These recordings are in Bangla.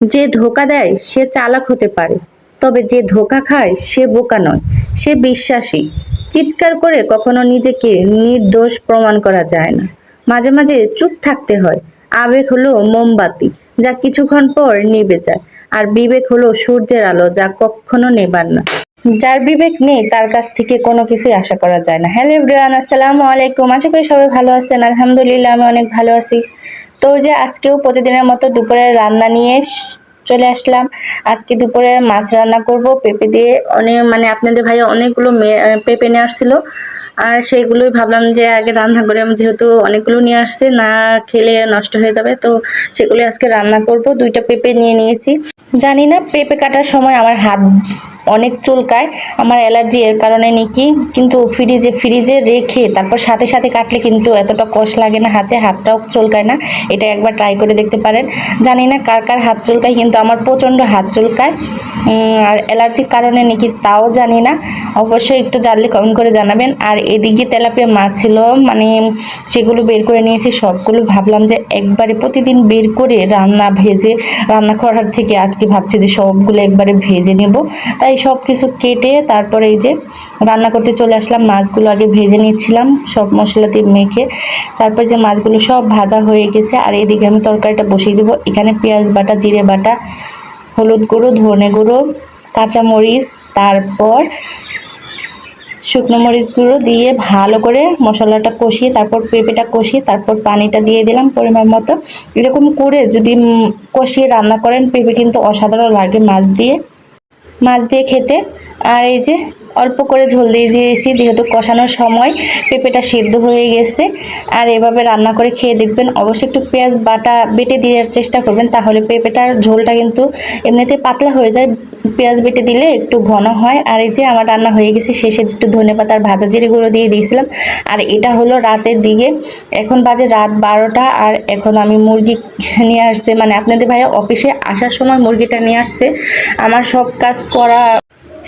যে ধোকা দেয়, সে চালাক হতে পারে। তবে যে ধোকা খায়, সে বোকা নয়, সে বিশ্বাসী। চিৎকার করে কখনো নিজেকে নির্দোষ প্রমাণ করা যায় না। মাঝে মাঝে চুপ থাকতে হয়। আবেগ হলো মোমবাতি, যা কিছুক্ষণ পর নিবে যায়, আর বিবেক হলো সূর্যের আলো, যা কখনো নেবার না। যার বিবেক নেই, তার কাছ থেকে কোনো কিছুই আশা করা যায় না। হ্যালো এভরিওয়ান, আসসালামু আলাইকুম। আশা করি সবাই ভালো আছেন। আলহামদুলিল্লাহ, আমি অনেক ভালো আছি। তো যে আজকেও প্রতিদিনের মতো দুপুরে রান্না নিয়ে চলে আসলাম। আজকে দুপুরে মাছ রান্না করব, পেঁপে দিয়ে অনেক মানে আপনাদের ভাই অনেকগুলো পেঁপে নিয়ে আসছিল। আর সেইগুলোই ভাবলাম যে আগে রান্না করে, আমি যেহেতু অনেকগুলো নিয়ে আসছে, না খেলে নষ্ট হয়ে যাবে, তো সেগুলো আজকে রান্না করব। দুইটা পেঁপে নিয়ে নিয়েছি। জানি না, পেঁপে কাটার সময় আমার হাত অনেক চুলকায়, আমার অ্যালার্জি এর কারণে নাকি। কিন্তু ফ্রিজে ফ্রিজে রেখে তারপর সাথে সাথে কাটলে কিন্তু এতটা কষ লাগে না হাতে, হাতটাও চুলকায় না। এটা একবার ট্রাই করে দেখতে পারেন। জানি না কার কার হাত চুলকায়, কিন্তু আমার প্রচণ্ড হাত চুলকায়। আর অ্যালার্জির কারণে নাকি তাও জানি না। অবশ্যই একটু জানলে কমেন্ট করে জানাবেন। আর এদিকে তেলাপিয়া মাছ ছিল মানে সেগুলো বের করে নিয়েছি, সবগুলো ভাবলাম যে একবারে প্রতিদিন বের করে রান্না ভেজে, রান্না করার থেকে আজকে ভাবছি যে সবগুলো একবারে ভেজে নেব। তাই সব কিছু কেটে তারপরে এই যে রান্না করতে চলে আসলাম, মাছগুলো আগে ভেজে নিচ্ছিলাম, সব মশলা দিয়ে মেখে তারপর যে মাছগুলো সব ভাজা হয়ে গেছে, আর এদিকে আমি তরকারিটা বসিয়ে দেবো। এখানে পেঁয়াজ বাটা, জিরে বাটা, হলুদ গুঁড়ো, ধনে গুঁড়ো কাঁচামরিচ তারপর শুকনো মরিচ গুঁড়ো দিয়ে ভালো করে মশলাটা কষিয়ে তারপর পেঁপেটা কষিয়ে তারপর পানিটা দিয়ে দিলাম পরিমাণ মতো। এরকম করে যদি কষিয়ে রান্না করেন, পেঁপে কিন্তু অসাধারণ লাগে মাছ দিয়ে। মাছ দিয়ে খেতে আর এই যে অল্প করে ঝোল দিয়ে দিয়েছি। যেহেতু কষানোর সময় পেঁপেটা সিদ্ধ হয়ে গেছে, আর এভাবে রান্না করে খেয়ে দেখবেন অবশ্যই একটু পেঁয়াজ বাটা বেটে দেওয়ার চেষ্টা করবেন, তাহলে পেঁপেটার ঝোলটা কিন্তু এমনিতে পাতলা হয়ে যায়। পেঁয়াজ বেটে দিলে একটু ঘন হয়। আর এই যে আমার রান্না হয়ে গেছে, শেষে একটু ধনে পাতার ভাজা জিরে গুঁড়ো দিয়ে দিয়েছিলাম। আর এটা হলো রাতের দিকে। এখন বাজে রাত বারোটা, আর এখন আমি মুরগি নিয়ে আসছে। মানে আপনাদের ভাইয়া অফিসে আসার সময় মুরগিটা নিয়ে আসছে। আমার সব কাজ করা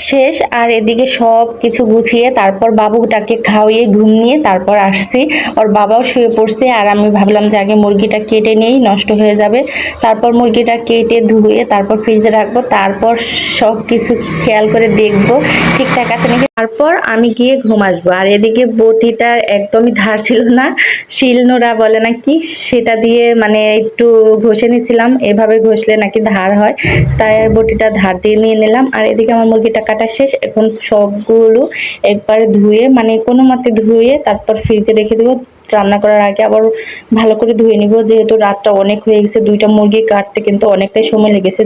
শেষ, আর এদিকে সব কিছু গুছিয়ে তারপর বাবুটাকে খাওয়িয়ে ঘুমিয়ে তারপর আসছি। ওর বাবাও শুয়ে পড়ছে, আর আমি ভাবলাম যে আগে মুরগিটা কেটে নেই, নষ্ট হয়ে যাবে। তারপর মুরগিটা কেটে ধুয়ে তারপর ফ্রিজে রাখব, তারপর সব কিছু খেয়াল করে দেখব, ঠিকঠাক আছে নাকি? তারপর আমি গিয়ে ঘুম আসব, আর এদিকে বটিটা একদমই ধার ছিল না শিলনোড়া বলে না কি, সেটা দিয়ে মানে একটু ঘষে নিচ্ছিলাম, এভাবে ঘষলে নাকি ধার হয়, তাই বটিটা ধার দিয়ে নিয়ে নিলাম, আর এদিকে আমার মুরগিটা কাটা শেষ, এখন সবগুলো একবার ধুয়ে মানে কোনো মতে ধুয়ে তারপর ফ্রিজে রেখে দেবো। রান্না করার আগে আবার ভালো করে ধুয়ে নিব, যেহেতু রাতটা অনেক হয়ে গেছে, দুইটা মুরগি কাটতে কিন্তু অনেকটাই সময় লেগেছে।